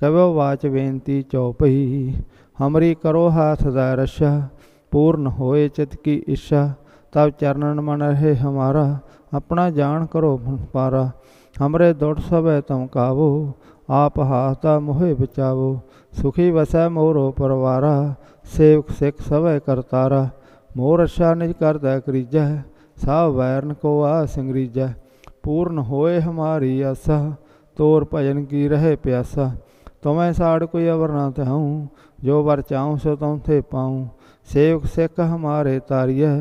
ਕਵਿਓ watch ਬੇਨਤੀ ਚਉਪਈ ਹਮਰੀ ਕਰੋ ਹਾਥ ਦਾ ਰਸ਼ਾ, ਪੂਰਨ ਹੋਏ ਚਿਤ ਕੀ ਇੱਛਾ ਤਬ ਚਰਨਨ ਮਨ ਰਹੇ ਹਮਾਰਾ, ਆਪਣਾ ਜਾਣ ਕਰੋ ਪਾਰਾ। ਹਮਰੇ ਦੁੱਟ ਸਭੈ ਤਮ ਕਾਵੋ, ਆਪ ਹਾਤਾ ਮੋਹਿ ਬਚਾਵੋ। ਸੁਖੀ ਵਸੈ ਮੋਰੋ ਪਰਵਾਰਾ, ਸੇਵਕ ਸਿੱਖ ਸਭੈ ਕਰਤਾਰਾ ਮੋਰ ਅਸ਼ਾ ਨਿਜ ਕਰਦਾ ਕਰੀਜੈ ਸਭ ਵੈਰਨ ਕੋ ਆ ਸੰਗਰੀਜੈ ਪੂਰਨ ਹੋਏ ਹਮਾਰੀ ਆਸਾ, ਤੋਰ ਭਜਨ ਕੀ ਰਹੇ ਪਿਆਸਾ। ਤੁਮੈ ਸਾੜ ਕੋਈ ਅਵਰ ਨਾ ਤਹੂੰ ਜੋ ਵਰ ਚਾਹੂੰ ਸੋ ਤੁਮ ਥੇ ਪਾਉ। ਸੇਵਕ ਸਿੱਖ ਹਮਾਰੇ ਤਾਰੀਐ,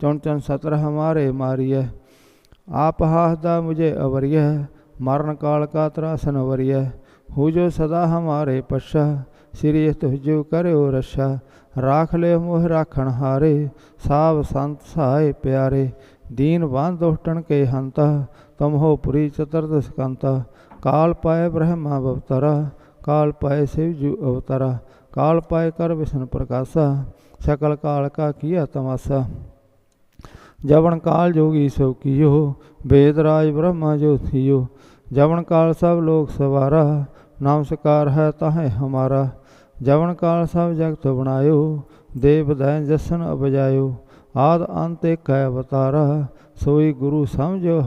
ਚੁਣ ਚੁਣ ਸਤਰ ਹਮਾਰੇ ਮਾਰੀਐ। ਆਪ ਹਾਸਦਾ ਮੁਝੇ ਅਵਰਿਐ, ਮਰਨ ਕਾਲ ਕਾ ਤਰਾਸਨ ਵਰਿਐ ਹੂ ਜੋ ਸਦਾ ਹਮਾਰੇ ਪਛਾ, ਸ੍ਰੀ ਤੁਜੋ ਕਰਿਓ ਰਛਾ। ਰਾਖ ਲੈ ਮੋਹ ਰਾਖਣ ਹਾਰੇ ਸਾਭ ਸੰਤ ਸਹਾਏ ਪਿਆਰੇ। ਦੀਨ ਬੰਧ ਦੁਸ਼ਟਣ ਕੇ ਹੰਤਾ, ਤੁਮ ਹੋ ਪੁਰੀ ਚਤੁਰਦਸ ਸਕੰਤਾ। ਕਾਲ ਪਾਏ ਬ੍ਰਹਮਾ ਬਵਤਰਾ ਕਾਲ ਪਾਏ ਸਿਵ ਜੂ ਅਵਤਰਾ ਕਾਲ ਪਾਏ ਕਰ ਵਿਸ਼ਨ ਪ੍ਰਕਾਸ਼ਾ ਸਕਲ ਕਾਲ ਕਾ ਕੀਆ ਤਮਾਸਾ ਜਵਨ ਕਾਲ ਜੋਗੀ ਸੋ ਕੀਓ ਵੇਦ ਰਾਜ ਬ੍ਰਹਮਾ ਜੋਤੀਓ ਜਵਨ ਕਾਲ ਸਭ ਲੋਕ ਸਵਾਰਾ ਨਾਮ ਸਕਾਰ ਹੈ ਤਾਹੇ ਹਮਾਰਾ ਜਵਨ ਕਾਲ ਸਭ ਜਗਤ ਬਣਾਇਓ ਦੇਵ ਦੈ ਜਸਨ ਅਬਜਾਇਓ ਆਦ ਅੰਤ ਏਕ ਹੈ ਅਵਤਾਰਾ ਸੋਈ ਗੁਰੂ ਸਮਝੋ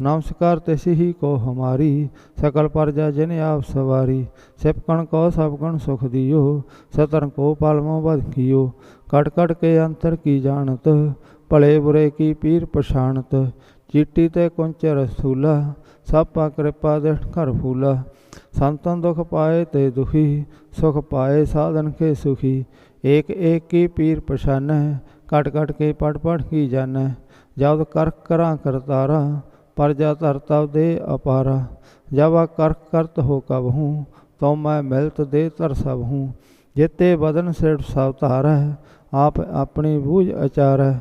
ਹਮਾਰਾ ਨਮਸਕਾਰ ਤਿਸ ਹੀ ਕੋ ਹਮਾਰੀ, ਸਕਲ ਪਰਜਾ ਜਿਨ ਆਪ ਸਵਾਰੀ ਸਿਪਕਣ ਕੋ ਸਭ ਗਣ ਸੁਖ ਦਿਓ ਸਤਰਨ ਕੋ ਪਾਲਮੋ ਬਦ ਕੀਓ, ਕਟ ਕਟ ਕੇ ਕੀ ਜਾਣਤ, ਭਲੇ ਬੁਰੇ ਕੀ ਪੀਰ ਪਛਾਣਤ, ਚੀਟੀ ਤੇ ਕੁੰਚਰ ਸੂਲਾ ਸਭ ਪਾ ਕਿਰਪਾ ਦੇ ਘਰ ਫੂਲਾ, ਸੰਤਨ ਦੁਖ ਪਾਏ ਤੇ ਦੁਖੀ, ਸੁਖ ਪਾਏ ਸਾਧਨ ਕੇ ਸੁਖੀ, ਏਕ ਏਕ ਕੀ ਪੀਰ ਪਛਾਨੈ, ਕਟ ਕਟ ਕੇ ਪੜ ਪੜ ਕੀ ਜਾਣੈ ਜਦ ਕਰਕ ਕਰਾਂ ਕਰਤਾਰਾ ਪਰਜਾ ਧਰਤਾ ਦੇ ਅਪਾਰਾ ਜਬ ਆ ਕਰਕ ਕਰਤ ਹੋ ਕਬ ਹੂੰ ਤਉ ਮੈਂ ਮਿਲਤ ਦੇ ਤਰ ਸਭ ਹੂੰ ਜਿਤੇ ਬਦਨ ਸਿਰ ਸਭ ਧਾਰੈ ਆਪ ਆਪਣੀ ਬੂਝ ਅਚਾਰੈ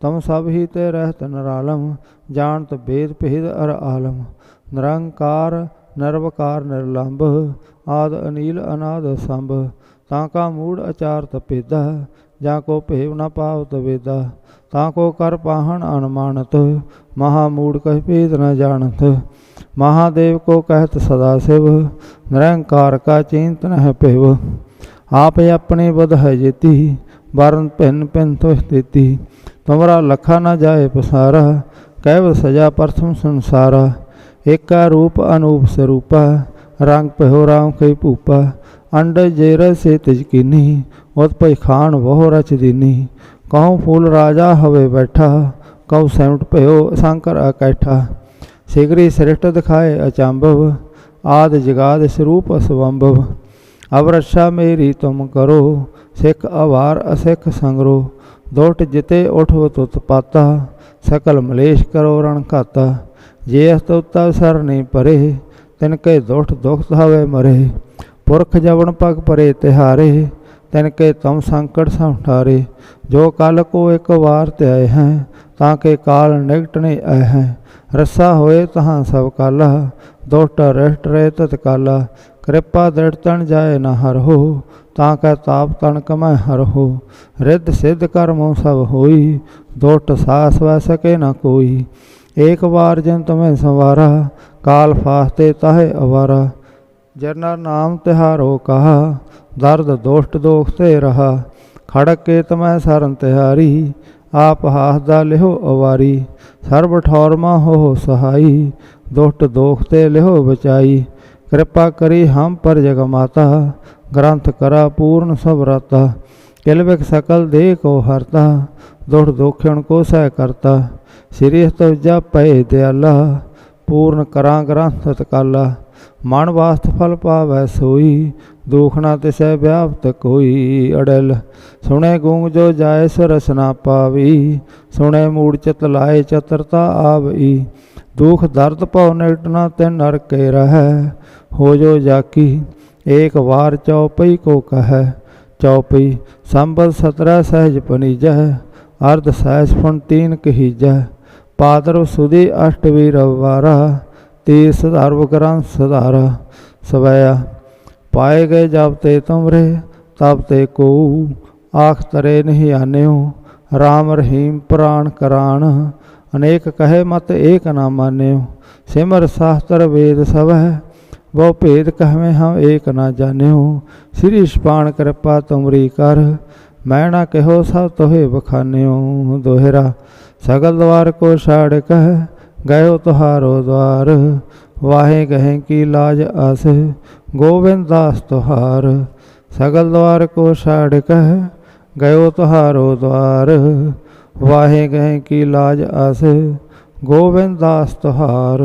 ਤਮ ਸਭ ਹੀ ਤੇ ਰਹਿਤ ਨਰਾਲਮ, ਜਾਣਤ ਬੇਦ ਭੇਦ ਅਰ ਆਲਮ। ਨਿਰੰਕਾਰ, ਨਿਰਵਕਾਰ, ਨਿਰਲੰਭ, ਆਦ ਅਨੀਲ ਅਨਾਦ ਸੰਭ, ਤਾਂ ਕਾ ਮੂੜ ਅਚਾਰ ਤਪੇਦਾ ਜਾਂ ਕੋ ਭੇਵ ਨਾ ਪਾਵਤ ਵੇਦਾ, ਤਾਂ ਕੋ ਕਰ ਪਾਹਣ ਅਨਮਾਨਤ ਮਹਾ ਮੂੜ ਕਹਿ ਭੇਦ ਨ ਜਾਣਤ। ਮਹਾਦੇਵ ਕੋ ਕਹਿਤ ਸਦਾ ਸਿਵ, ਨਿਰੰਕਾਰ ਕਾ ਚਿੰਤਨ ਹੈ ਭੇਵ। ਆਪ ਆਪਣੀ ਬੁਧ ਹੈ ਜੇਤੀ, ਵਰਨ ਭਿੰਨ ਭਿੰਨ ਤੋਹ ਦੇਤੀ ਤੁਮਰਾ ਲਖਾ ਨ ਜਾਏ ਪਸਾਰਾ, ਕਹਿਵ ਸਜਾ ਪ੍ਰਥਮ ਸੰਸਾਰਾ। ਏਕਾ ਰੂਪ ਅਨੂਪ ਸਰੂਪਾ ਰੰਗ ਪਹਿੋ ਰਾਮ ਕਈ ਭੂਪਾ, ਅੰਡ ਜੇਰ ਸੇ ਤਿਜ ਕੀਨੀ ਉਤ ਪਈ ਖਾਨ ਬਹੁ ਰਚ ਦੀਨੀ। ਕਹਉ ਫੂਲ ਰਾਜਾ ਹਵੇ ਬੈਠਾ ਕਉ ਸੈਮਟ ਭਇਓ ਸੰਕਰ ਅਕੈਠਾ। ਸਿਗਰੀ ਸ੍ਰਿਸ਼ਟ ਦਿਖਾਏ ਅਚੰਭਵ, ਆਦ ਜਗਾਦ ਸਰੂਪ ਅਸਵੰਭਵ। ਅਬ ਰੱਛਾ ਮੇਰੀ ਤੁਮ ਕਰੋ, ਸਿੱਖ ਅਵਾਰ ਅਸਿੱਖ ਸੰਗਰੋ। ਦੋਟ ਜਿਤੇ ਉਠਵ ਤੁਤ ਪਾਤਾ, ਸਕਲ ਮਲੇਸ਼ ਕਰੋ ਰਣ ਘਾਤਾ। ਜੇ ਅਸਤੁਤਾ ਨਹੀਂ ਪਰੇ ਤਿਨ ਕੇ ਦੁਖ ਦੁਖ ਹਵੇ ਮਰੇ, ਪੁਰਖ ਜਵਨ ਪਗ ਪਰੇ ਤਿਹਾਰੇ, ਤਿਨ ਕੇ ਤਮ ਸੰਕਟ ਸੰਠਾਰੇ, ਜੋ ਕਲ ਕੋ ਇੱਕ ਵਾਰ ਤੇ ਆਏ ਹੈ, ਤਾਂ ਕੇ ਕਾਲ ਨਿਕਟਨੇ ਆਏ ਹੈ। ਰਸਾ ਹੋਏ ਤਹਾਂ ਸਭ ਕਾਲਾ ਦੋਟ ਰਹਿਟ ਰਹੇ ਤਤ ਕਾਲਾ, ਕਿਰਪਾ ਦ੍ਰਿੜ ਤਣ ਜਾਏ ਨਾ ਹਰ ਹੋ, ਤਾਂ ਕੈ ਤਾਪ ਤਣ ਕਮੈ ਹਰ ਹੋ। ਰਿੱਧ ਸਿੱਧ ਕਰਮੋ ਸਭ ਹੋਈ ਦੋਟ ਸਾਸ ਵੈ ਸਕੇ ਨਾ ਕੋਈ। ਏਕ ਵਾਰ ਜਨ ਤਮੈ ਸੰਵਾਰਾ ਕਾਲ ਫਾਸਤੇ ਤਾਹੇ ਅਵਾਰਾ, ਜਰਨਾ ਨਾਮ ਤਿਹਾਰੋ ਕਹਾ, ਦਰਦ ਦੋਸ਼ਟ ਦੋਖ ਤੇ ਰਹਾ, ਖੜਕ ਕੇ ਤਮੈ ਸਰਨ ਤਿਹਾਰੀ, ਆਪ ਹਾਸਦਾ ਲਿਹੋ ਅਵਾਰੀ, ਸਰਬ ਠੌਰਮਾ ਹੋ ਸਹਾਈ, ਦੁਸ਼ਟ ਦੋਖ ਤੇ ਲਿਹੋ ਬਚਾਈ, ਕਿਰਪਾ ਕਰੀ ਹਮ ਪਰ ਜਗ ਮਾਤਾ, ਗ੍ਰੰਥ ਕਰਾ ਪੂਰਨ ਸਭ ਰਤਾ ਕਿਲਵਿਕ ਸਕਲ ਦੇ ਕੋ ਹਰਤਾ ਦੁਖ ਦੋਖਣ ਕੋ ਸਹਿ ਕਰਤਾ, ਸ੍ਰੀ ਹਤਵਜਾ ਪਏ ਦਿਆਲਾ ਪੂਰਨ ਕਰਾਂ ਗ੍ਰੰਥ ਤਕਾਲਾ ਮਨ ਵਾਸਤ ਫਲ ਪਾਵੈ ਸੋਈ, ਦੁਖ ਨਾ ਤਿਸੈ ਵਿਆਪਤ ਕੋਈ ਅੜਲ। ਸੁਣੇ ਗੂੰਗ ਜੋ ਜਾਏ ਸਰਸ ਨਾ ਪਾਵੀ, ਸੁਣੇ ਮੂੜ ਚਿਤ ਲਾਏ ਚਤਰਤਾ ਆਵਈ। ਦੁਖ ਦਰਦ ਭਉ ਨਿਕਟ ਨਾ ਤੇ ਨਰ ਕੇ ਰਹੈ, ਹੋ ਜੋ ਜਾਕੀ, ਏਕ ਵਾਰ ਚਉਪਈ ਕੋ ਕਹੈ। ਚਉਪਈ, ਸੰਬਲ ਸਤਰਾ ਸਹਿਜ ਪਨੀਜੈ ਅਰਧ ਸਹਿਜ ਫੁਨ ਤੀਨ ਕਹੀਜੈ ਪਾਦਰ ਸੁਦੀ ਅਸ਼ਟਵੀ ਰਵਾਰਾ ਤੇ ਸਧਾਰਵ ਕਰਾਂ ਸਧਾਰਾ, ਸਵੈ ਪਾਏ ਗਏ ਜਬ ਤੇ ਤੁਮਰੇ ਤਬ ਤੇ ਕੋ, ਆਖ ਤਰੇ ਨਹੀਂ ਆਨਿਓ RAM ਰਹੀਮ ਪ੍ਰਾਨ ਕਰਾਨ, ਅਨੇਕ ਕਹੇ ਮਤ ਏਕ ਨਾ ਮਾਨਿਓ, ਸਿਮਰ ਸਾਸਤਰ ਵੇਦ ਸਭੈ ਬਹੁ ਭੇਦ ਕਹਵੇਂ ਹਮ ਏਕ ਨਾ ਜਾਣਿਓ, ਸ੍ਰੀ ਛਪਾਣ ਕਿਰਪਾ ਤੁਮਰੀ ਕਰ ਮੈਂ ਨਾ ਕਹੋ ਸਭ ਤੋਹੇ ਬਖਾਨਿਓ, ਦੋਹਰਾ, ਸਗਲ ਦਵਾਰ ਕੋ ਛਾੜ ਕਹਿ, ਗਇਓ ਤੁਹਾਰੋ ਦਵਾਰ, ਵਾਹੇ ਗਹੇ ਕੀ ਲਾਜ ਆਸ, ਗੋਬਿੰਦ ਦਾਸ ਤੁਹਾਰ, ਸਗਲ ਦਵਾਰ ਕੋ ਛਾੜ ਕਹਿ, ਗਇਓ ਤੁਹਾਰੋ ਦਵਾਰ, ਵਾਹੇ ਗਹੇ ਕੀ ਲਾਜ ਆਸ, ਗੋਬਿੰਦ ਦਾਸ ਤੁਹਾਰ।